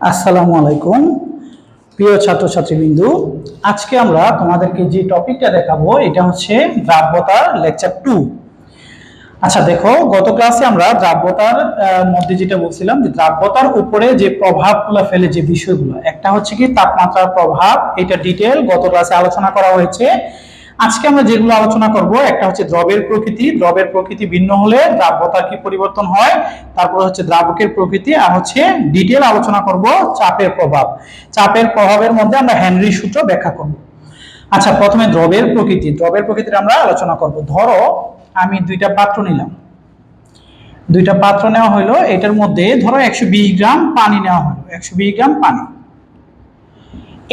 আসসালামু আলাইকুম। প্রিয় ছাত্রছাত্রীবৃন্দু, আজকে আমরা তোমাদেরকে যে টপিকটা দেখাবো, এটা হচ্ছে দ্রাব্যতার লেকচার টু। আচ্ছা দেখো, গত ক্লাসে আমরা দ্রাব্যতার মধ্যে যেটা বলছিলাম, যে দ্রাব্যতার উপরে যে প্রভাবগুলো ফেলে যে বিষয়গুলো, একটা হচ্ছে কি তাপমাত্রার প্রভাব, এটা ডিটেল গত ক্লাসে আলোচনা করা হয়েছে। আজকে আমরা যেগুলো আলোচনা করব, একটা হচ্ছে দ্রবের প্রকৃতি। দ্রবের প্রকৃতি ভিন্ন হলে দ্রাব্যতার কি পরিবর্তন হয়? তারপর হচ্ছে দ্রাবকের প্রকৃতি আর হচ্ছে ডিটেল আলোচনা করব চাপের প্রভাব। চাপের প্রভাবের মধ্যে আমরা হেনরি সূত্র ব্যাখ্যা করব। আচ্ছা প্রথমে দ্রবের প্রকৃতি। দ্রবের প্রকৃতির আমরা আলোচনা করব। ধরো, আমি দুইটা পাত্র নিলাম। দুইটা পাত্র নেওয়া হলো এটার মধ্যে ধরো একশো বিশ গ্রাম পানি নেওয়া হলো একশো বিশ গ্রাম পানি।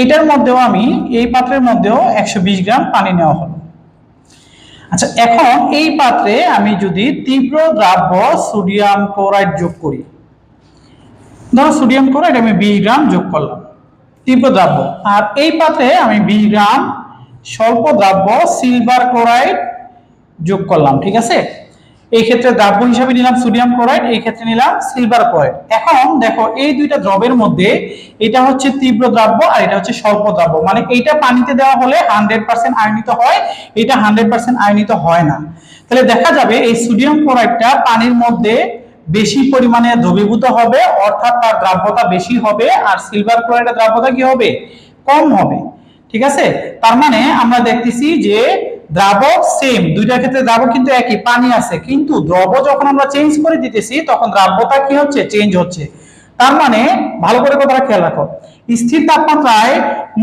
এটার মধ্যেও আমি, এই পাত্রের মধ্যেও একশো বিশ গ্রাম পানি নেওয়া হলো। আচ্ছা এখন এই পাত্রে আমি যদি তীব্র দ্রাব্য সোডিয়াম ক্লোরাইড যোগ করি, ধরো সোডিয়াম ক্লোরাইড আমি বিশ গ্রাম যোগ করলাম, তীব্র দ্রাব্য। আর এই পাত্রে আমি বিশ গ্রাম স্বল্প দ্রাব্য সিলভার ক্লোরাইড যোগ করলাম, ঠিক আছে? এই ক্ষেত্রে দ্রাব্য হিসাবে নিলাম সোডিয়াম ক্লোরাইড, এই ক্ষেত্রে নিলাম সিলভার ক্লোরাইড। এখন দেখো, এই দুইটা দ্রবের মধ্যে এটা হচ্ছে তীব্র দ্রাব্য আর এটা হচ্ছে স্বল্প দ্রাব্য। মানে এইটা পানিতে দেওয়া হলে হান্ড্রেড পার্সেন্ট আয়নিত হয়, এটা হান্ড্রেড পার্সেন্ট আয়নিত হয় না। তাহলে দেখা যাবে এই সোডিয়াম ক্লোরাইডটা পানির মধ্যে বেশি পরিমাণে দ্রবীভূত হবে, অর্থাৎ তার দ্রাব্যতা বেশি হবে আর সিলভার ক্লোরাইডের দ্রাব্যতা কি হবে? কম হবে। ঠিক আছে? তার মানে আমরা দেখতেছি যে দ্রাবক সেম দুইটার ক্ষেত্রে দ্রাবক কিন্তু একই, পানি আছে। কিন্তু দ্রব যখন আমরা চেঞ্জ করে দিতেছি, তখন দ্রাব্যতা কি হচ্ছে? চেঞ্জ হচ্ছে। তার মানে ভালো করে কথাটা খেয়াল রাখো। স্থির তাপমাত্রায়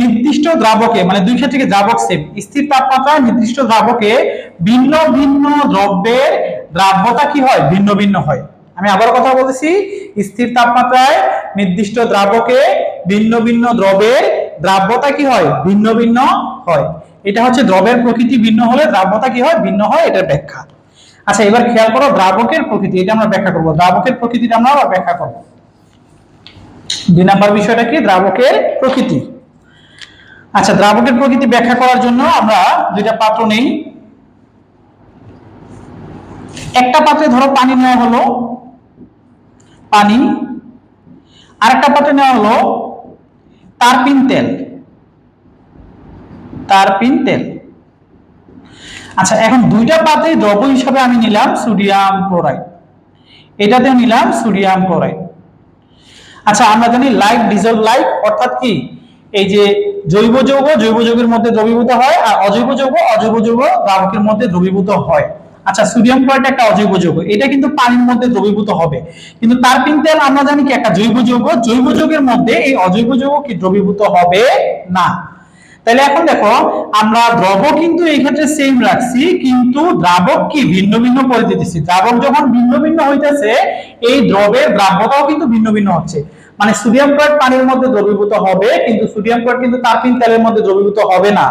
নির্দিষ্ট দ্রাবকে মানে দুই ক্ষেত্রে দ্রাবক সেম স্থির তাপমাত্রায় নির্দিষ্ট দ্রাবকে ভিন্ন ভিন্ন দ্রব্যের দ্রাব্যতা কি হয়? ভিন্ন ভিন্ন হয়। আমি আবার কথা বলতেছি, স্থির তাপমাত্রায় নির্দিষ্ট দ্রাবকে ভিন্ন ভিন্ন দ্রবের দ্রাব্যতা কি হয়? ভিন্ন ভিন্ন হয়। এটা হচ্ছে দ্রবের প্রকৃতি ভিন্ন হলে, দ্রাব্যতা কি হয়? ভিন্ন হয়, এটার ব্যাখ্যা। আচ্ছা এবার খেয়াল করো দ্রাবকের প্রকৃতি, এটা আমরা ব্যাখ্যা করব। দ্রাবকের প্রকৃতিটা আমরা আবার ব্যাখ্যা করব। দুই নাম্বার বিষয়টা কি? দ্রাবকের প্রকৃতি। আচ্ছা দ্রাবকের প্রকৃতি ব্যাখ্যা করার জন্য আমরা দুইটা পাত্র নেই। একটা পাত্রে ধরো পানি নেওয়া হলো, পানি। আরেকটা পাত্রে নেওয়া হলো তারপিন তেল। তারপিন তেল। আচ্ছা এখন দুইটা পাত্রে দ্রব্য হিসাবে আমি নিলাম সোডিয়াম ক্লোরাইড। এটাতেও নিলাম সোডিয়াম ক্লোরাইড। আচ্ছা আমরা জানি লাইক ডিজলভ লাইক, অর্থাৎ কি? এই যে জৈব যৌগ, জৈব যৌগের মধ্যে দ্রবীভূত হয় আর অজৈব যৌগ অজৈব যৌগ দ্রাবকের মধ্যে দ্রবীভূত হয়। আচ্ছা সোডিয়াম ক্লোরাইড একটা অজৈব যৌগ। এটা কিন্তু পানির মধ্যে দ্রবীভূত হবে। কিন্তু তারপিন তেল আমরা জানি কি? একটা জৈব যৌগ। জৈব যৌগের মধ্যে এই অজৈব যৌগ কি দ্রবীভূত হবে না। তাহলে এখন দেখো, আমরা দ্রব কিন্তু এই ক্ষেত্রে সেম রাখছি, কিন্তু দ্রাবক কি? ভিন্ন ভিন্ন করে দিতেছি দ্রাবক যখন ভিন্ন ভিন্ন হইতেছে, এই দ্রবের দ্রাব্যতাও কিন্তু ভিন্ন ভিন্ন হচ্ছে। মানে সোডিয়াম ক্লোরাইড পানির মধ্যে দ্রবীভূত হবে, কিন্তু সোডিয়াম ক্লোরাইড কিন্তু তারপিন তেলের মধ্যে দ্রবীভূত হবে না।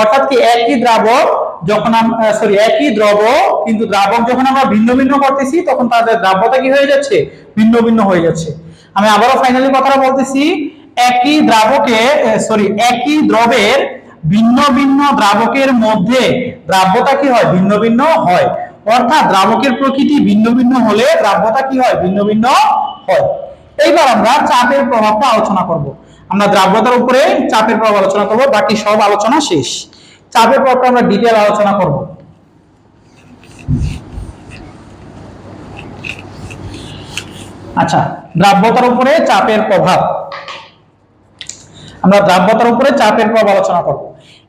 অর্থাৎ কি একই দ্রাবক যখন সরি একই দ্রব, কিন্তু দ্রাবক যখন আমরা ভিন্ন ভিন্ন করতেছি, তখন তাদের দ্রাব্যতা কি হয়ে যাচ্ছে? ভিন্ন ভিন্ন হয়ে যাচ্ছে। আমি আবারও ফাইনালি কথাটা বলতেছি একই দ্রাবকে সরি একই দ্রবের ভিন্ন ভিন্ন দ্রাবকের মধ্যে দ্রাব্যতা কি হয়? ভিন্ন ভিন্ন হয়। অর্থাৎ দ্রাবকের প্রকৃতি ভিন্ন ভিন্ন হলে দ্রাব্যতা কি হয়? ভিন্ন ভিন্ন হয়। এইবার আমরা চাপের প্রভাবটা আলোচনা করব। আমরা দ্রাব্যতার উপরে চাপের প্রভাব আলোচনা করব, বাকি সব আলোচনা শেষ। চাপের প্রভাবটা আমরা ডিটেল আলোচনা করব। আচ্ছা দ্রাব্যতার উপরে চাপের প্রভাব। আমরা দ্রাব্যতার উপরে চাপের প্রভাব আলোচনা করব।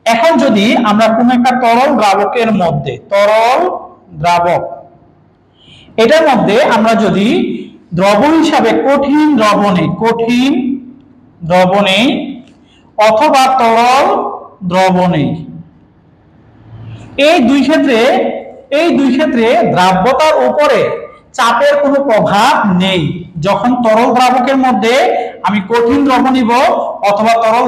এখন যদি আমরা কোন একটা তরল দ্রাবকের মধ্যে, তরল দ্রাবক, এটার মধ্যে আমরা যদি দ্রবণ হিসাবে কঠিন দ্রবণে, কঠিন দ্রব নেই অথবা তরল দ্রব নেই এই দুই ক্ষেত্রে, এই দুই ক্ষেত্রে দ্রাব্যতার উপরে চাপের কোনো প্রভাব নেই। যখন তরল দ্রাবকের মধ্যে আমি কঠিন দ্রব নিব অথবা তরল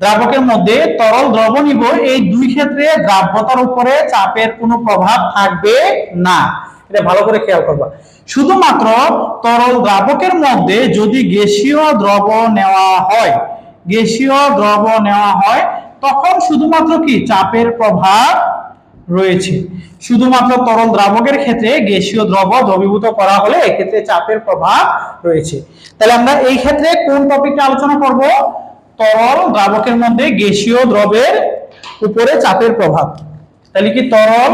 দ্রাবকের মধ্যে তরল দ্রবণীব এই দুই ক্ষেত্রে দ্রাব্যতার উপরে চাপের কোনো প্রভাব থাকবে না। এটা ভালো করে খেয়াল করবা। শুধুমাত্র তরল দ্রাবকের মধ্যে যদি গ্যাসীয় দ্রব নেওয়া হয়, গ্যাসীয় দ্রব নেওয়া হয়, তখন শুধুমাত্র কি? চাপের প্রভাব রয়েছে। শুধুমাত্র তরল দ্রাবকের ক্ষেত্রে গ্যাসীয় দ্রব দ্রবীভূত করা হলে এক্ষেত্রে চাপের প্রভাব রয়েছে। তাহলে আমরা এই ক্ষেত্রে কোন টপিকটা আলোচনা করব? তরল দ্রাবকের মধ্যে গ্যাসীয় দ্রবের উপরে চাপের প্রভাব। তাহলে কি তরল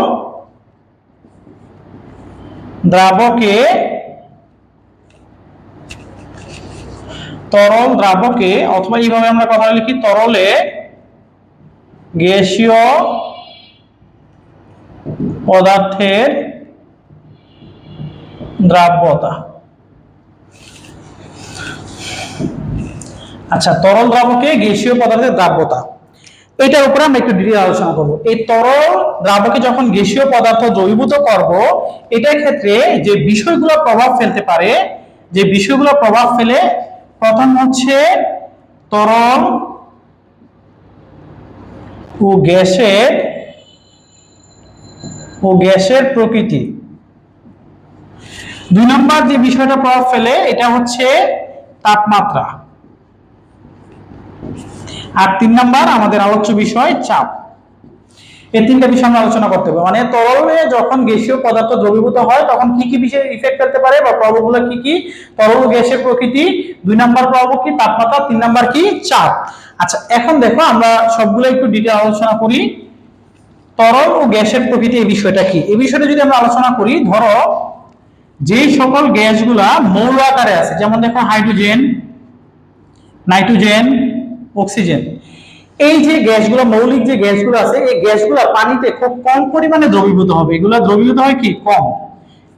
দ্রাবকে তরল দ্রাবকে, অথবা এইভাবে আমরা কথা লিখি তরলে গ্যাসীয় পদার্থের দ্রাব্যতা। আচ্ছা তরল দ্রাবকে গ্যাসীয় পদার্থের দ্রাব্যতা। এটার উপরে আমরা একটু ডিটেল আলোচনা করব। এই তরল দ্রাবকে যখন গ্যাসীয় পদার্থ দ্রবীভূত করব, এটার ক্ষেত্রে যে বিষয়গুলো প্রভাব ফেলতে পারে, যে বিষয়গুলো প্রভাব ফেলে, প্রথম হচ্ছে তরল ও গ্যাসের ও গ্যাসের প্রকৃতি। দুই নম্বর যে বিষয়টা প্রভাব ফেলে, এটা হচ্ছে তাপমাত্রা। আর তিন নম্বর আমাদের আলোচ্য বিষয় চাপ। এই তিনটা বিষয় আমরা আলোচনা করতে হবে মানে তরলে যখন গ্যাসীয় পদার্থ দ্রবীভূত হয়, তখন কি কি বিষয় ইফেক্ট ফেলতে পারে বা প্রভাবগুলো কি কি? তরল গ্যাসের প্রকৃতি, দুই নম্বর প্রভাব কি? তাপমাত্রা, তিন নম্বর কি? চাপ। আচ্ছা এখন দেখো আমরা সবগুলো একটু ডিটেল আলোচনা করি। তরল ও গ্যাসের প্রকৃতি এই বিষয়টা কি? এই বিষয়টা যদি আমরা আলোচনা করি, ধরো যে সকল গ্যাসগুলা মৌল আকারে আছে, যেমন দেখো হাইড্রোজেন, নাইট্রোজেন, অক্সিজেন। এই যে গ্যাসগুলো, মৌলিক যে গ্যাসগুলো আছে, এই গ্যাসগুলো পানিতে খুব কম পরিমাণে দ্রবীভূত হবে। এগুলো দ্রবীভূত হয় কি? কম।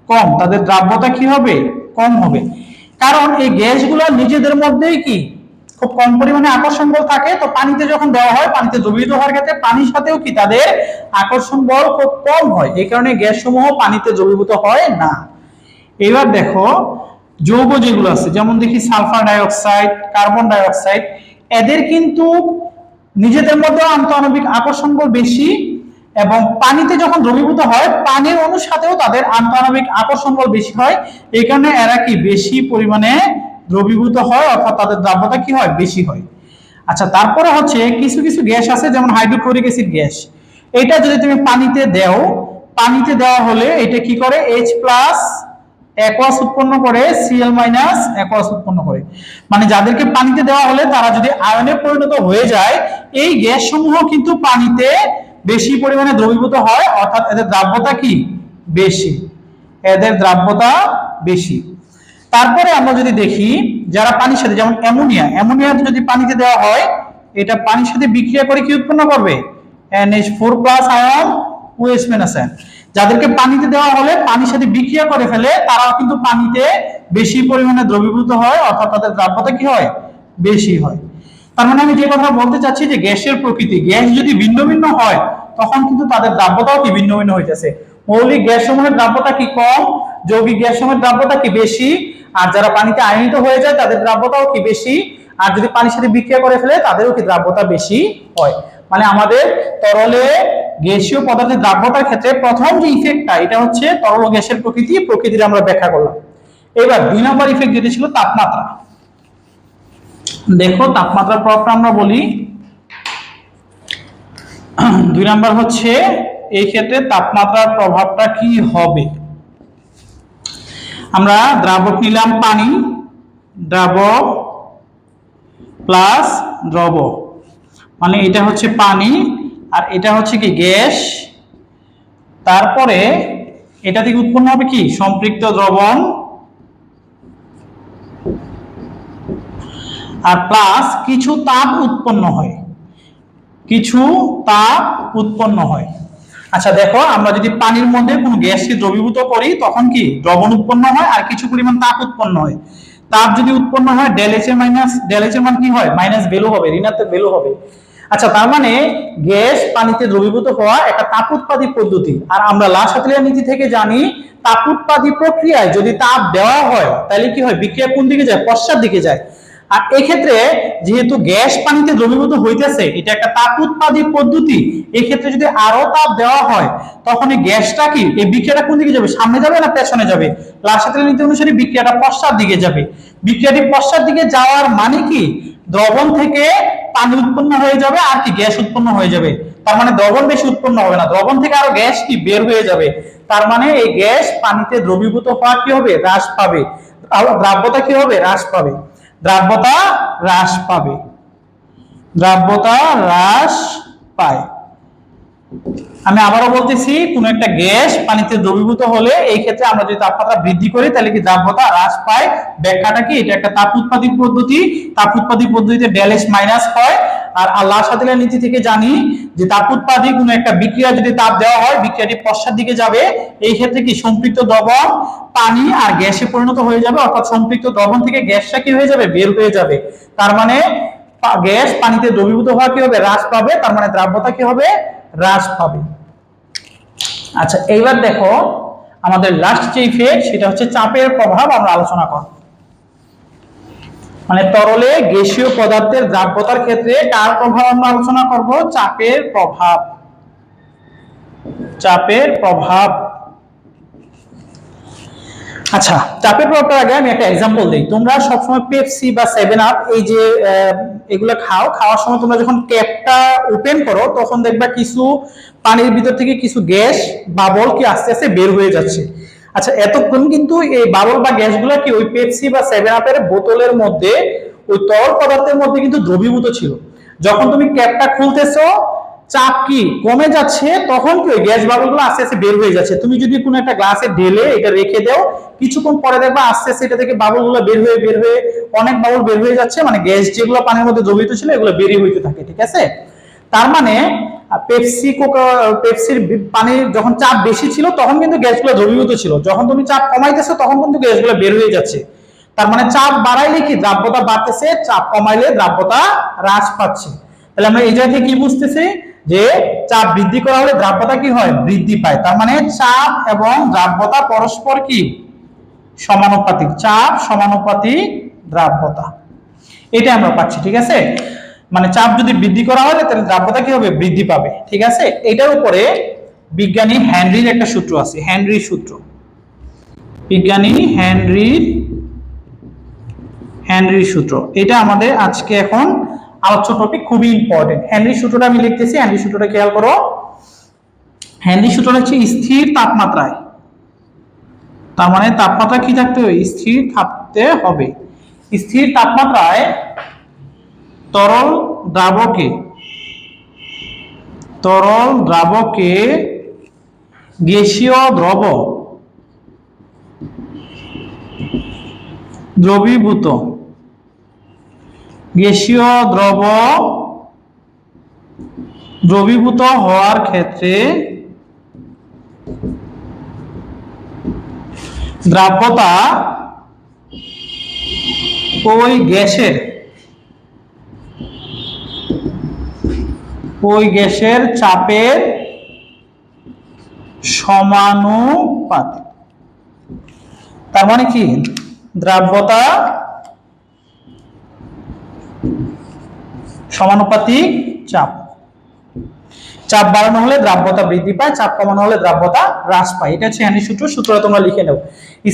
কম। তাদের দ্রাব্যতা কি হবে? কম হবে। কারণ এই গ্যাসগুলো নিজেদের মধ্যেই কি? খুব কম পরিমাণে আকর্ষণ বল থাকে, তো পানিতে যখন দেওয়া হয়, পানিতে দ্রবীভূত হওয়ার ক্ষেত্রে পানির সাথেও কি তাদের আকর্ষণ বল খুব কম হয়? এই কারণে গ্যাস সমূহ পানিতে দ্রবীভূত হয় না। এবার দেখো, যৌগ যেগুলো আছে, যেমন দেখি সালফার ডাইঅক্সাইড, কার্বন ডাইঅক্সাইড, এদের কিন্তু নিজেদের মধ্যে আন্তঃআণবিক আকর্ষণ বল বেশি এবং পানিতে যখন দ্রবীভূত হয়, পানির অণুর সাথেও তাদের আন্তঃআণবিক আকর্ষণ বল বেশি হয়। এই কারণে এরা কি বেশি পরিমাণে দ্রবীভূত হয়, অর্থাৎ তাদের দ্রাব্যতা কি হয়? বেশি হয়। আচ্ছা তারপরে হচ্ছে কিছু কিছু গ্যাস আছে, যেমন হাইড্রোক্লোরিক অ্যাসিড গ্যাস। এটা যদি তুমি পানিতে দাও, পানিতে দেওয়া হলে এটা কি করে? এইচ প্লাস অ্যাকোয়াস উৎপন্ন করে সিএল মাইনাস অ্যাকোয়াস উৎপন্ন করে। মানে যাদেরকে পানিতে দেওয়া হলে, তারা যদি আয়নে পরিণত হয়ে যায়, এই গ্যাস সমূহ কিন্তু পানিতে বেশি পরিমাণে দ্রবীভূত হয়, অর্থাৎ এদের দ্রাব্যতা কি? বেশি। এদের দ্রাব্যতা বেশি। তারপরে আমরা যদি দেখি, যারা পানির সাথে, যেমন অ্যামোনিয়া অ্যামোনিয়া যদি পানিতে দেওয়া হয়, এটা পানির সাথে বিক্রিয়া করে কি উৎপন্ন করবে? NH4 plus ion OH minus ion যাদেরকে পানিতে দেওয়া হলে, পানির সাথে বিক্রিয়া করে ফেলে, তারাও কিন্তু পানিতে বেশি পরিমাণে দ্রবীভূত হয়, অর্থাৎ তাদের দ্রাব্যতা কি হয়? বেশি হয়। তার মানে আমি যে কথা বলতে চাচ্ছি যে গ্যাসের প্রকৃতি, গ্যাস যদি ভিন্ন ভিন্ন হয়, তখন কিন্তু তাদের দ্রাব্যতাও কি ভিন্ন ভিন্ন হইতেছে? মৌলিক গ্যাস সমূহের দ্রাব্যতা কি কম? যৌগিক গ্যাস সমূহের দ্রাব্যতা কি বেশি? আর যারা পানিতে আয়নিত হয়ে যায়, তাদের দ্রাব্যতাও কি বেশি? আর যদি পানির সাথে বিক্রিয়া করে ফেলে, তাদেরও কি দ্রাব্যতা বেশি হয়? মানে আমাদের তরলে গ্যাসীয় পদার্থের দ্রাব্যতার ক্ষেত্রে প্রথম যে ইফেক্টটা এটা হচ্ছে তরল গ্যাসের প্রকৃতি, প্রকৃতির আমরা ব্যাখ্যা করলাম। এবার দুই নম্বর ইফেক্ট যেটা ছিল তাপমাত্রা। দেখো, তাপমাত্রার প্রভাবটা আমরা বলি। দুই নাম্বার হচ্ছে, এই ক্ষেত্রে তাপমাত্রার প্রভাবটা কি হবে? আমরা দ্রাবক নিলাম পানি, দ্রাবক প্লাস দ্রব মানে এটা হচ্ছে পানি, আর এটা হচ্ছে কি গ্যাস। তারপরে এটা থেকে উৎপন্ন হবে কি? সম্পৃক্ত দ্রবণ। আর প্লাস কিছু তাপ উৎপন্ন হয়। কিছু তাপ উৎপন্ন হয়। আচ্ছা দেখো, আমরা যদি পানির মধ্যে কোনো গ্যাসকে দ্রবীভূত করি, তখন কি দ্রবণ উৎপন্ন হয় আর কিছু পরিমাণ তাপ উৎপন্ন হয়? তাপ যদি উৎপন্ন হয় ডেল এর মাইনাস ডেল মান কি হয়? মাইনাস ভ্যালু হবে, ঋণাত্মক ভ্যালু হবে। আচ্ছা তার মানে গ্যাস পানিতে দ্রবীভূত হওয়া একটা তাপ উৎপাদী পদ্ধতি। আর আমরা লাসাতলিয়া নীতি থেকে জানি, তাপ উৎপাদী প্রক্রিয়ায় যদি তাপ দেওয়া হয়, তাহলে কি হয়? বিক্রিয়া কোন দিকে যায়? পশ্চাৎ দিকে যায়। আর এক্ষেত্রে যেহেতু গ্যাস পানিতে দ্রবীভূত হইতেছে, এটা একটা তাপ উৎপাদী পদ্ধতি, এক্ষেত্রে যদি আরও তাপ দেওয়া হয়, তখন এই গ্যাসটা কি, এই বিক্রিয়াটা কোন দিকে যাবে, সামনে যাবে না পেছনে যাবে? লাসাতলিয়া নীতি অনুসারে বিক্রিয়াটা পশ্চাৎ দিকে যাবে। বিক্রিয়াটি পশ্চাৎ দিকে যাওয়ার মানে কি? দ্রবণ থেকে পানি উৎপন্ন হয়ে যাবে আর কি গ্যাস উৎপন্ন হয়ে যাবে। তার মানে দ্রবণ বেশি উৎপন্ন হবে না। দ্রবণ থেকে আরও গ্যাস কি, বের হয়ে যাবে। তার মানে এই গ্যাস পানিতে দ্রবীভূত হওয়া কি হবে? হ্রাস পাবে। দ্রাব্যতা কি হবে? হ্রাস পাবে। দ্রাব্যতা হ্রাস পাবে। দ্রাব্যতা হ্রাস পায়। আমি আবারও বলতেছি, কোন একটা গ্যাস পানিতে দ্রবীভূত হলে এই ক্ষেত্রে আমরা যদি তাপমাত্রা বৃদ্ধি করি, তাহলে কি দ্রাব্যতা হ্রাস পায়? ব্যাখ্যাটা কি? এটা একটা তাপ উৎপাদী পদ্ধতি। তাপ উৎপাদী পদ্ধতিতে ড্যালেস মাইনাস হয়। আর আল্লাহ সাদিলের নীতি থেকে জানি যে তাপ উৎপাদী কোন একটা বিক্রিয়া যদি তাপ দেওয়া হয়, বিক্রিয়াটি পশ্চাৎ দিকে যাবে। এই ক্ষেত্রে কি সম্পৃক্ত দ্রবণ পানি আর গ্যাসে পরিণত হয়ে যাবে, অর্থাৎ সম্পৃক্ত দ্রবণ থেকে গ্যাসটা কি হয়ে যাবে? বের হয়ে যাবে। তার মানে গ্যাস পানিতে দ্রবীভূত হওয়া কি হবে? হ্রাস পাবে। তার মানে দ্রাব্যতা কি হবে? হ্রাস পাবে। আচ্ছা এইবার দেখো আমাদের লাস্ট যে ইফেক্ট সেটা হচ্ছে চাপের প্রভাব আমরা আলোচনা করব। মানে তরলে গ্যাসীয় পদার্থের দ্রাব্যতার ক্ষেত্রে কার প্রভাব আমরা আলোচনা করব? চাপের প্রভাব। চাপের প্রভাব। আচ্ছা চাপের প্রভাবটার আগে আমি একটা এক্সাম্পল দিই। তোমরা সবসময় পেপসি বা সেভেন আপ এই যে এগুলো খাও। খাওয়ার সময় তোমরা যখন ক্যাপটা ওপেন করো, তখন দেখবা কিছু পানির ভিতর থেকে কিছু গ্যাস, বাবল কি আস্তে আস্তে বের হয়ে যাচ্ছে। আচ্ছা এতক্ষণ কিন্তু এই বাবল বা গ্যাসগুলো কি ওই পেপসি বা সেভেন আপের বোতলের মধ্যে, ওই তরল পদার্থের মধ্যে কিন্তু দ্রবীভূত ছিল। যখন তুমি ক্যাপটা খুলতেছো চাপ কি? কমে যাচ্ছে, তখন কি গ্যাস বাবলগুলো আস্তে আস্তে বের হয়ে যাচ্ছে? তুমি যদি কোনো একটা গ্লাসে ঢেলে এটা রেখে দাও, কিছুক্ষণ পরে দেখবা আস্তে আস্তে এটা থেকে বাবলগুলো বের হয়ে বের হয়ে অনেক বাবল বের হয়ে যাচ্ছে মানে গ্যাস যেগুলো পানির মধ্যে দ্রবীভূত ছিল এগুলো বেরিয়ে হইতে থাকে, ঠিক আছে? তার মানে পেপসি কোকা পেপসির পানির যখন চাপ বেশি ছিল, তখন কিন্তু গ্যাসগুলো দ্রবীভূত ছিল। যখন তুমি চাপ কমাইতেছো, তখন কিন্তু গ্যাসগুলো বের হয়ে যাচ্ছে। তার মানে চাপ বাড়াইলে কি দ্রাব্যতা বাড়তেছে, চাপ কমাইলে দ্রাব্যতা হ্রাস পাচ্ছে। তাহলে আমরা এই জায়গা থেকে কি বুঝতেছি? যে চাপ বৃদ্ধি করা হলে দ্রাব্যতা কি হয়? বৃদ্ধি পায়। তার মানে চাপ এবং দ্রাব্যতা পরস্পর কি? সমানুপাতিক। চাপ, সমানুপাতিক, দ্রাব্যতা। এটা আমরা পাচ্ছি, ঠিক আছে? মানে চাপ যদি বৃদ্ধি করা হয়, তাহলে দ্রাব্যতা কি হবে? বৃদ্ধি পাবে, ঠিক আছে? এটার উপরে বিজ্ঞানী হ্যানরির একটা সূত্র আছে হ্যানরির সূত্র। বিজ্ঞানী হ্যানরির হ্যানরির সূত্র। এটা আমাদের আজকে এখন আলোচ্য টপিক খুবই ইম্পর্টেন্ট হ্যানরির সূত্রটা আমি লিখতেছি হ্যানরির সূত্রটা খেয়াল করো। হ্যানরির সূত্রটা হচ্ছে স্থির তাপমাত্রায়। তার মানে তাপমাত্রা কি থাকতে হবে? স্থির থাকতে হবে। স্থির তাপমাত্রায় তরল দ্রাবকে তরল দ্রাবকে গ্যাসীয় দ্রব দ্রবীভূত গ্যাসীয় দ্রব দ্রবীভূত হওয়ার ক্ষেত্রে দ্রাব্যতা ওই গ্যাসের ওই গ্যাসের চাপের সমানুপাতিক। তার মানে কি? দ্রাব্যতা সমানুপাতিক চাপ। চাপ বাড়ানো হলে দ্রাব্যতা বৃদ্ধি পায়, চাপ কমানো হলে দ্রাব্যতা হ্রাস পায়। এটা হচ্ছে হ্যান্ডি সূত্র তোমরা লিখে নাও।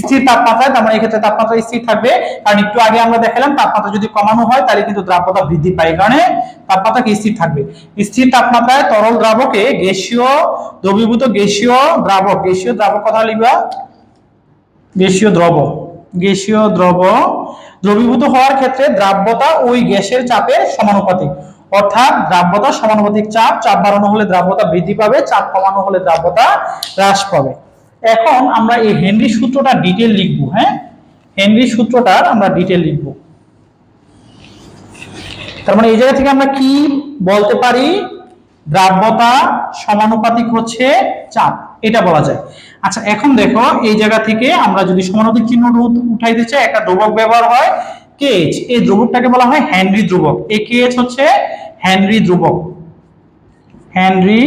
স্থির তাপমাত্রায় তার মানে এক্ষেত্রে তাপমাত্রা স্থির থাকবে। কারণ একটু আগে আমরা দেখালাম, তাপমাত্রা যদি কমানো হয়, তাহলে কিন্তু দ্রাব্যতা বৃদ্ধি পায়। কারণে তাপমাত্রা স্থির থাকবে। স্থির তাপমাত্রায় তরল দ্রাবকে গ্যাসীয় দ্রবীভূত গ্যাসীয় দ্রাবক গ্যাসীয় দ্রাবক কথা লিখবা। গ্যাসীয় দ্রব গ্যাসীয় দ্রব দ্রবীভূত হওয়ার ক্ষেত্রে দ্রাব্যতা ওই গ্যাসের চাপের সমানুপাতিক। অর্থাৎ দ্রাব্যতা সমানুপাতিক চাপ চাপ বাড়ানো হলে দ্রাব্যতা বৃদ্ধি পাবে, চাপ কমানো হলে দ্রাব্যতা হ্রাস পাবে। এখন আমরা এই হেনরি সূত্রটা ডিটেল লিখব হ্যাঁ? হেনরি সূত্রটার আমরা ডিটেল লিখব। তার মানে এই জায়গা থেকে আমরা কি বলতে পারি? দ্রাব্যতা সমানুপাতিক হচ্ছে চাপ। এটা বলা যায়। আচ্ছা এখন দেখো, এই জায়গা থেকে আমরা যদি সমানুপাতিক চিহ্ন উঠ- উঠাইতে চাই, একটা ধ্রুবক ব্যবহার হয় কেএইচ এই ধ্রুবকটাকে বলা হয় হেনরি ধ্রুবক। এই কেএইচ হচ্ছে হেনরি ধ্রুবক। হেনরি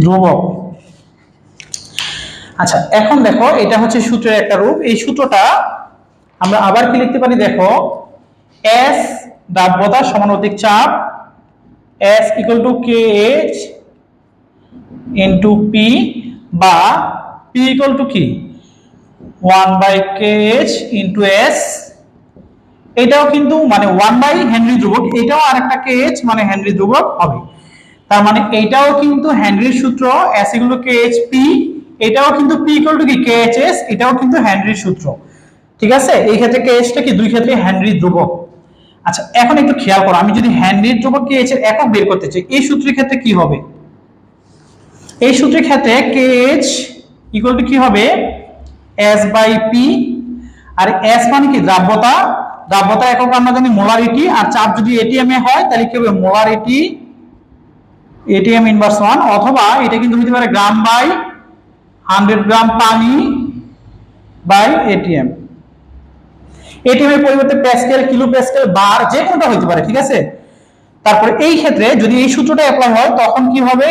ধ্রুবক। আচ্ছা এখন দেখো, এটা হচ্ছে সূত্রের একটা রূপ। এই সূত্রটা আমরা আবার কি লিখতে পারি? দেখো এস দ্রাব্যতা সমানুপাতিক চাপ S equal to K H into P বা পি ইকুয়াল টু কি? One by K H into S এটাও কিন্তু মানে ওয়ান বাই হেনরি ধ্রুবক, এটাও আরেকটা কেএইচ মানে হেনরি ধ্রুবক হবে। তার মানে এটাও কিন্তু হেনরির সূত্র এস এগুলো কেএইচ পি এটাও কিন্তু পি ইকুয়াল টু কি? কেএইচএস এটাও কিন্তু হেনরির সূত্র। ঠিক আছে? এই ক্ষেত্রে কেএইচটা কি? দুই ক্ষেত্রে হেনরি ধ্রুবক। আচ্ছা এখন একটু খেয়াল করো, আমি যদি হেনরির ধ্রুবক কেএইচ এর একক বের করতে চাই, এই সূত্রের ক্ষেত্রে কি হবে? এই সূত্রের ক্ষেত্রে কেএইচ ইকুয়াল টু কি হবে? এস বাই পি আর এস মানে কি? দ্রাব্যতা। দ্রাব্যতা একক আমরা জানি মোলারিটি আর চাপ যদি এটিএম এ হয়, তাহলে কি হবে? মোলারিটি এটিএম ইনভার্স ওয়ান অথবা এটা কিন্তু হতে পারে গ্রাম বাই হান্ড্রেড গ্রাম পানি বাই এটিএম এটিএম এর পরিবর্তে প্যাসকেল কিলো প্যাসকেল বার যে কোনটা হতে পারে, ঠিক আছে? তারপরে এই ক্ষেত্রে যদি এই সূত্রটা অ্যাপ্লাই হয়, তখন কি হবে?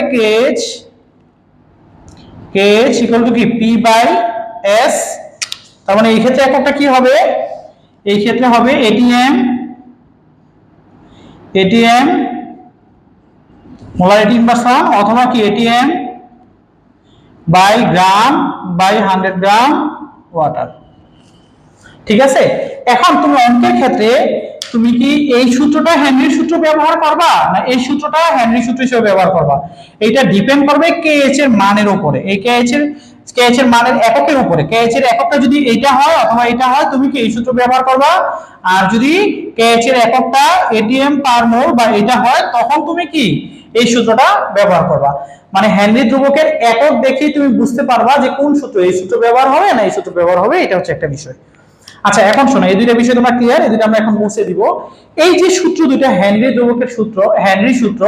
কেএইচ কেএইচ ইকুয়াল টু কি? পি বাই এস তার মানে এই ক্ষেত্রে এককটা কি হবে? এই ক্ষেত্রে হবে এটিএম এটিএম মোলারিটি ইনভার্স অথবা কি? Atm by gram by hundred gram water ঠিক আছে? এখন তুমি অঙ্কের ক্ষেত্রে তুমি কি এই সূত্রটা হেনরির সূত্র ব্যবহার করবা? না এই সূত্রটা হেনরির সূত্র হিসেবে ব্যবহার করবা? এটা ডিপেন্ড করবে কে এইচ এর মানের উপরে। এই কে এইচ এর কে এইচ এর মানের এককের উপরে। কে এইচ এর এককটা যদি এইটা হয় অথবা এটা হয়, তুমি কি এই সূত্র ব্যবহার করবা? আর যদি কে এইচ এর এককটা এটিএম পার মোল বা এটা হয়, তখন তুমি কি এই সূত্রটা ব্যবহার করবা? মানে হেনরি ধ্রুবকের একক দেখেই তুমি বুঝতে পারবা যে কোন সূত্র এই সূত্র ব্যবহার হবে না এই সূত্র ব্যবহার হবে, এটা হচ্ছে একটা বিষয়। আচ্ছা এখন শোনো, এই দুইটা বিষয় তোমরা ক্লিয়ার এই আমরা এখন মুছে দিব। এই যে সূত্র দুইটা, হেনরি ধ্রুবকের সূত্র, হেনরি সূত্র,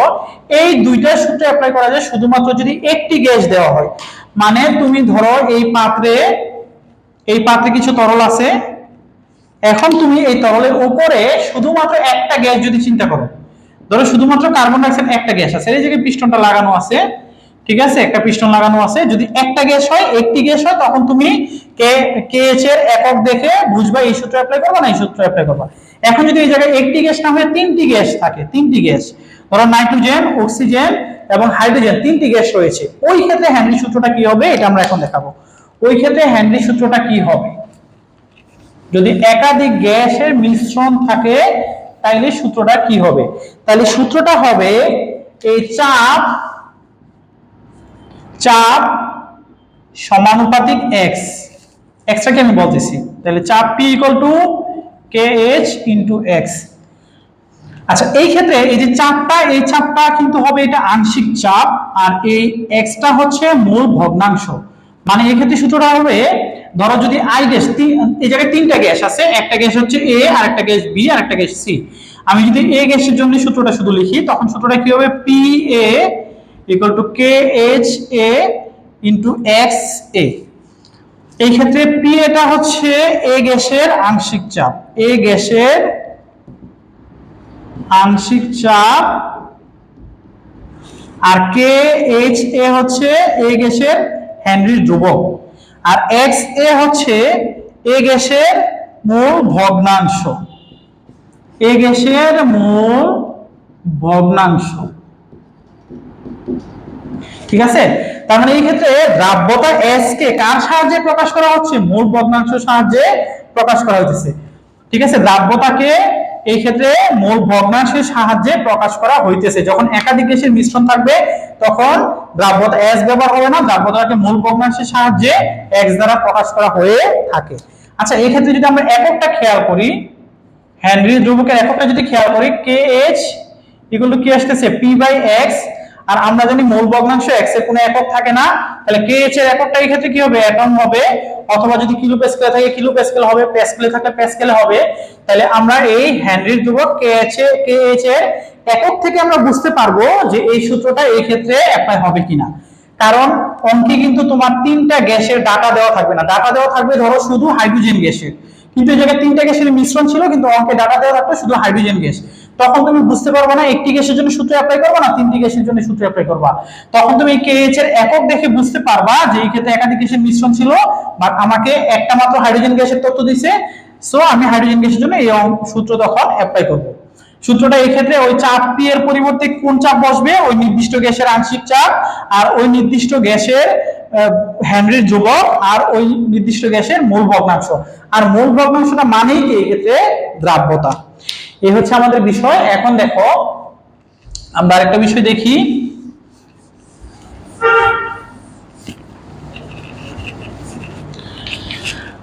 এই দুইটা সূত্র অ্যাপ্লাই করা যায় শুধুমাত্র যদি একটি গ্যাস দেওয়া হয়। মানে তুমি ধরো এই পাত্রে এই পাত্রে কিছু তরল আছে, এখন তুমি এই তরলের উপরে শুধুমাত্র একটা গ্যাস যদি চিন্তা করো, ধরো শুধুমাত্র কার্বন ডাইঅক্সাইড একটা গ্যাস আছে, এই জায়গায় পিস্টনটা লাগানো আছে ঠিক আছে? একটা পিস্টন লাগানো আছে। যদি একটা গ্যাস হয়, একটি গ্যাস হয়, তখন তুমি কে কেএইচ এর একক দেখে বুঝবা এই সূত্র অ্যাপ্লাই করবা না এই সূত্র অ্যাপ্লাই করবা। এখন যদি এই জায়গায় একটি গ্যাস না হয়, তিনটি গ্যাস থাকে। তিনটি গ্যাস ধরো নাইট্রোজেন অক্সিজেন এবং হাইড্রোজেন তিনটি গ্যাস রয়েছে। ওই ক্ষেত্রে হ্যানরি সূত্রটা কি হবে? এটা আমরা এখন দেখাবো। ওই ক্ষেত্রে হ্যানরি সূত্রটা কি হবে? যদি একাধিক গ্যাসের মিশ্রণ থাকে, তাইলে সূত্রটা কি হবে? তাহলে সূত্রটা হবে এই চাপ চাপ সমানুপাতিক এক্স এক্সটাকে আমি বলতেছি। তাহলে চাপ P equal to K H into X আচ্ছা এই ক্ষেত্রে এই যে চাপটা, এই চাপটা কিন্তু হবে এটা আংশিক চাপ, আর এই এক্সটা হচ্ছে মূল ভগ্নাংশ। মানে এই ক্ষেত্রে সূত্রটা হবে, ধরো যদি আই গ্যাস এই জায়গায় তিনটা গ্যাস আছে, একটা গ্যাস হচ্ছে এ আর একটা গ্যাস বি আর একটা গ্যাস সি আমি যদি এ গ্যাসের জন্য সূত্রটা শুধু লিখি, তখন সূত্রটা কি হবে? P A equal to K H A into X A এই ক্ষেত্রে পি এটা হচ্ছে এ গ্যাসের আংশিক চাপ। এ গ্যাসের আংশিক চাপ। আর কে এইচ এ হচ্ছে এ গ্যাসের হেনরি ধ্রুবক। আর এক্স এ হচ্ছে এ গ্যাসের মূল ভগ্নাংশ। এ গ্যাসের মূল ভগ্নাংশ। ঠিক আছে? তার মানে এই ক্ষেত্রে দ্রাব্যতা এস কে কার সাহায্যে প্রকাশ করা হচ্ছে? মূল ভগ্নাংশ সাহায্যে প্রকাশ করা হচ্ছে ঠিক আছে? দ্রাব্যতাকে এই ক্ষেত্রে মূল ভগ্নাংশের সাহায্যে প্রকাশ করা হইতেছে। যখন একাধিক গ্যাসের মিশ্রণ থাকবে, তখন দ্রাব্যতা এস ব্যবহার হবে না। দ্রাব্যতাকে মূল ভগ্নাংশের সাহায্যে এক্স দ্বারা প্রকাশ করা হয়ে থাকে। আচ্ছা এই ক্ষেত্রে যদি আমরা এককটা খেয়াল করি, হেনরি ধ্রুবকের এককটা যদি খেয়াল করি কে এইচ ইকুয়াল টু কি আসতেছে পি বাই এক্স আর আমরা জানি মূল ভগ্নাংশ এক্সের কোনো একক থাকে না, তাহলে কে এইচ এর এককটা এই ক্ষেত্রে কি হবে? অ্যাটম হবে। অথবা যদি কিলো প্যাসকেল থাকে কিলো প্যাসকেল হবে প্যাসকেলে থাকলে প্যাসকেল হবে। তাহলে আমরা এই হেনরির ধ্রুবক কে এইচ এ কে এইচ এর একক থেকে আমরা বুঝতে পারব যে এই সূত্রটা এই ক্ষেত্রে অ্যাপ্লাই হবে কিনা। কারণ অঙ্কে কিন্তু তোমার তিনটা গ্যাসের ডাটা দেওয়া থাকবে না। ডাটা দেওয়া থাকবে ধরো শুধু হাইড্রোজেন গ্যাসের। কিন্তু এই জায়গায় তিনটা গ্যাসের মিশ্রণ ছিল, কিন্তু অঙ্কে ডাটা দেওয়া থাকবে শুধু হাইড্রোজেন গ্যাস। তখন তুমি বুঝতে পারবে না একটি গ্যাসের জন্য সূত্র অ্যাপ্লাই করবা না তিনটি গ্যাসের জন্য সূত্র অ্যাপ্লাই করবা। তখন তুমি কে এইচ এর একক দেখে বুঝতে পারবা যে এই ক্ষেত্রে একাধিক গ্যাসের মিশ্রণ ছিল বাট আমাকে একটা মাত্র হাইড্রোজেন গ্যাসের তথ্য দিছে সো আমি হাইড্রোজেন গ্যাসের জন্য এই সূত্র তখন অ্যাপ্লাই করব। সূত্রটা এই ক্ষেত্রে ওই চাপ পি এর পরিবর্তে কোন চাপ বসবে? ওই নির্দিষ্ট গ্যাসের আংশিক চাপ আর ওই নির্দিষ্ট গ্যাসের হেনরির ধ্রুবক আর ওই নির্দিষ্ট গ্যাসের মূল ভগ্নাংশ। আর মূল ভগ্নাংশটা মানেই কি? এক্ষেত্রে দ্রাব্যতা। এই হচ্ছে আমাদের বিষয়। এখন দেখো, আমরা আরেকটা বিষয় দেখি।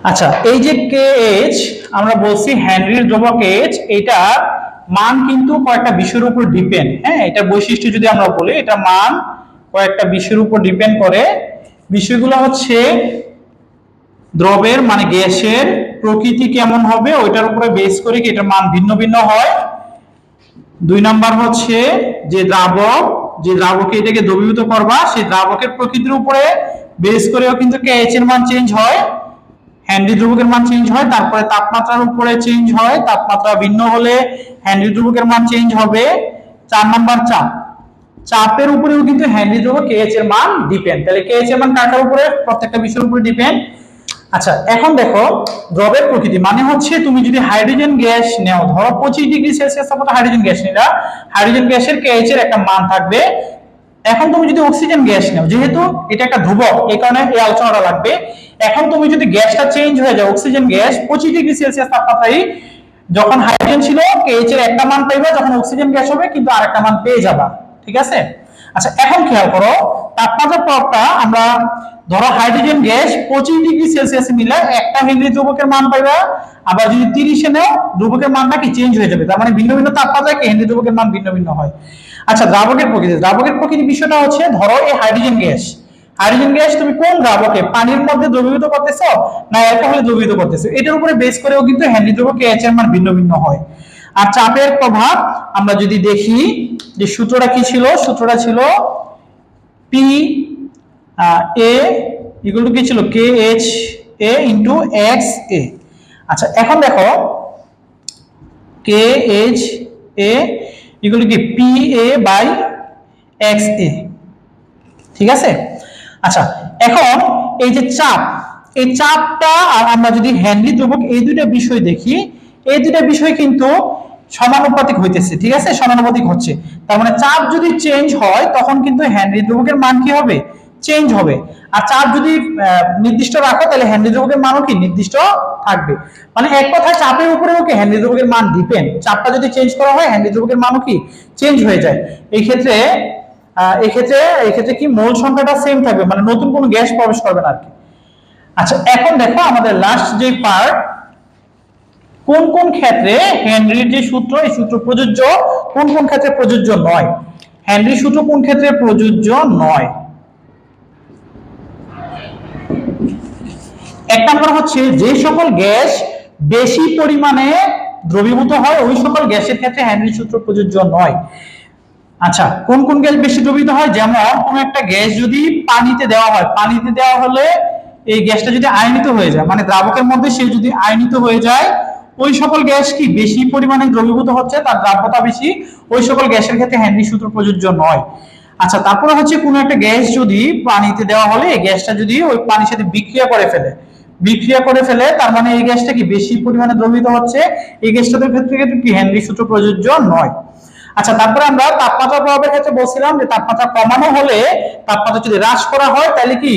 আচ্ছা এই যে কে এইচ আমরা বলছি হেনরির ধ্রুবক এইচ এটা মান কিন্তু কয়েকটা বিষয়ের উপর ডিপেন্ড হ্যাঁ? এটা বৈশিষ্ট্য যদি আমরা বলি, এটা মান কয়েকটা বিষয়ের উপর ডিপেন্ড করে। বিষয়গুলো হচ্ছে দ্রবের মানে গ্যাসের প্রকৃতি কেমন হবে ওইটার উপরে বেস করে কি এটার মান ভিন্ন ভিন্ন হয়? দুই নাম্বার হচ্ছে যে দ্রাবক, যে দ্রাবকে এটাকে দ্রবীভূত করবা, সেই দ্রাবকের প্রকৃতির উপরে বেস করেও কিন্তু কেএইচ এর মান চেঞ্জ হয় হ্যান্ডি ধ্রুবকের মান চেঞ্জ হয়, তারপরে তাপমাত্রার উপরে চেঞ্জ হয়, তাপমাত্রা ভিন্ন হলে হ্যান্ডি ধ্রুবকের মান চেঞ্জ হবে। চার নাম্বার চাপ, চাপের উপরেও কিন্তু হ্যান্ডি ধ্রুবক কেএইচ এর মান ডিপেন্ড তাহলে কেএইচ এর মান কার উপরে? প্রত্যেকটা বিষয়ের উপরে ডিপেন্ড আচ্ছা এখন দেখো, দ্রবের প্রকৃতি মানে হচ্ছে তুমি যদি হাইড্রোজেন গ্যাস নেও, ধরো পঁচিশ ডিগ্রি সেলসিয়াস তাপমাত্রা হাইড্রোজেন গ্যাস নিলা হাইড্রোজেন গ্যাসের কেএইচ এর একটা মান থাকবে। এখন তুমি যদি অক্সিজেন গ্যাস নাও, যেহেতু এটা একটা ধ্রুবক, এই কারণে এই আলোচনাটা লাগবে। এখন তুমি যদি গ্যাসটা চেঞ্জ হয়ে যায় অক্সিজেন গ্যাস পঁচিশ ডিগ্রি সেলসিয়াস তাপমাত্রায় যখন হাইড্রোজেন ছিল কেএইচ এর একটা মান পাইবে, যখন অক্সিজেন গ্যাস হবে, কিন্তু আরেকটা মান পেয়ে যাবা। ঠিক আছে? আচ্ছা এখন খেয়াল করো তাপমাত্রা প্রভাবটা আমরা ধরো হাইড্রোজেন গ্যাস পঁচিশ ডিগ্রি সেলসিয়াস নিলে একটা হেনরি ধ্রুবকের মান পাইবা, আবার যদি তিরিশে নেও, ধ্রুবকের মানটা কি চেঞ্জ হয়ে যাবে। তার মানে ভিন্ন ভিন্ন তাপমাত্রায় কি হেনরি ধ্রুবকের মান ভিন্ন ভিন্ন হয়। আচ্ছা দ্রাবকের প্রকৃতি। দ্রাবকের প্রকৃতি বিষয়টা হচ্ছে, ধরো এই হাইড্রোজেন গ্যাস হাইড্রোজেন গ্যাস তুমি কোন দ্রাবকে, পানির মধ্যে দ্রবীভূত করতেছো না অ্যালকোহলে দ্রবীভূত করতেছো? এটার উপরে বেস করেও কিন্তু হেনরি ধ্রুবক এইচ এর মান ভিন্ন ভিন্ন হয়। আর চাপের প্রভাব আমরা যদি দেখি, যে সূত্রটা কি ছিল? সূত্রটা ছিল পি এ ইকুয়াল কি ছিল? K H A into X A আচ্ছা এখন দেখো কে এইচ এ কি? P A by X A ঠিক আছে? আচ্ছা এখন এই যে চাপ, এই চাপটা আর আমরা যদি হ্যান্ডলি ধ্রুবক এই দুইটা বিষয় দেখি, এই দুইটা বিষয় কিন্তু সমানুপাতিক হইতেছে, ঠিক আছে? সমানুপাতিক হচ্ছে। তার মানে চাপ যদি চেঞ্জ হয়, তখন কিন্তু হ্যান্ডলি ধ্রুবকের মান কি হবে? চেঞ্জ হবে। আর চাপ যদি নির্দিষ্ট রাখো, তাহলে হ্যান্ডলি ধ্রুবকের মানও কি নির্দিষ্ট থাকবে। মানে এক কথায় চাপের উপরেও কি হ্যান্ডলি ধ্রুবকের মান ডিপেন্ড চাপটা যদি চেঞ্জ করা হয় হ্যান্ডলি ধ্রুবকের মানও কি চেঞ্জ হয়ে যায়। এই ক্ষেত্রে এই ক্ষেত্রে এই ক্ষেত্রে কি মোল সংখ্যাটা সেম থাকবে? মানে নতুন কোনো গ্যাস প্রবেশ করবে না আর কি। আচ্ছা এখন দেখো আমাদের লাস্ট যে পার্ট কোন কোন ক্ষেত্রে হেনরির যে সূত্র, এই সূত্র প্রযোজ্য, কোন কোন ক্ষেত্রে প্রযোজ্য নয়? হেনরির সূত্র কোন ক্ষেত্রে প্রযোজ্য নয়? এক নম্বর হচ্ছে যে সকল গ্যাস বেশি পরিমাণে দ্রবীভূত হয়, ওই সকল গ্যাসের ক্ষেত্রে হেনরির সূত্র প্রযোজ্য নয়। আচ্ছা কোন কোন গ্যাস বেশি দ্রবীভূত হয়? যেমন কোন একটা গ্যাস যদি পানিতে দেওয়া হয়, পানিতে দেওয়া হলে এই গ্যাসটা যদি আয়নিত হয়ে যায় মানে দ্রাবকের মধ্যে সে যদি আয়নিত হয়ে যায়, ওই সকল গ্যাস কি বেশি পরিমাণে দ্রবীভূত হচ্ছে? তার দ্রাব্যতা বেশি, ওই সকল গ্যাসের ক্ষেত্রে হেনরি সূত্র প্রযোজ্য নয়। আচ্ছা তারপরে হচ্ছে কোনো একটা গ্যাস যদি পানিতে দেওয়া হলে, এই গ্যাসটা যদি ওই পানির সাথে বিক্রিয়া করে ফেলে বিক্রিয়া করে ফেলে, তার মানে এই গ্যাসটা কি বেশি পরিমাণে দ্রবীভূত হচ্ছে? এই গ্যাসটার ক্ষেত্রে কিন্তু কি হেনরি সূত্র প্রযোজ্য নয়। আচ্ছা তারপরে আমরা তাপমাত্রা প্রভাবের ক্ষেত্রে বলছিলাম যে তাপমাত্রা কমানো হলে তাপমাত্রা যদি হ্রাস করা হয়, তাহলে কি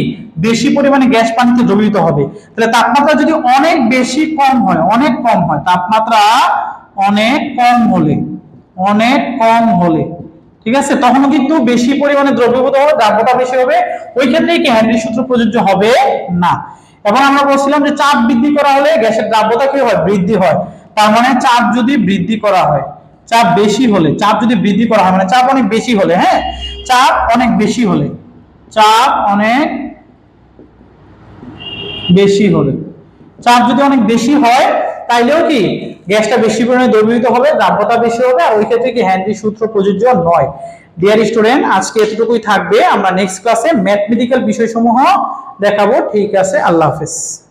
বেশি পরিমাণে গ্যাস পানিতে দ্রবীভূত হবে? তাহলে তাপমাত্রা যদি অনেক বেশি কম হয়, অনেক কম হয়, তাপমাত্রা অনেক কম হলে, অনেক কম হলে, ঠিক আছে? তখন কিন্তু বেশি পরিমাণে দ্রবীভূত হবে দ্রাব্যতা বেশি হবে। ওই ক্ষেত্রে কি হেনরি সূত্র প্রযোজ্য হবে? না। এবং আমরা বলছিলাম যে চাপ বৃদ্ধি করা হলে গ্যাসের দ্রাব্যতা কি হয়? বৃদ্ধি হয়। তার মানে চাপ যদি বৃদ্ধি করা হয়, চাপ বেশি হলে, চাপ যদি বৃদ্ধি করা হয় মানে চাপ অনেক বেশি হলে হ্যাঁ? চাপ অনেক বেশি হলে, চাপ অনেক বেশি হলে। চাপ যদি অনেক বেশি হয়, তাইলেও কি? গ্যাসটা বেশি পরিমাণে দ্রবীভূত হবে, দ্রাব্যতা বেশি হবে, আর ওই ক্ষেত্রে কি হ্যান্ডি সূত্র প্রযোজ্য নয়। ডিয়ার স্টুডেন্ট আজকে এতটুকুই থাকবে। আমরা নেক্সট ক্লাসে ম্যাথমেটিক্যাল বিষয়সমূহ দেখাবো। ঠিক আছে, আল্লাহ হাফেজ।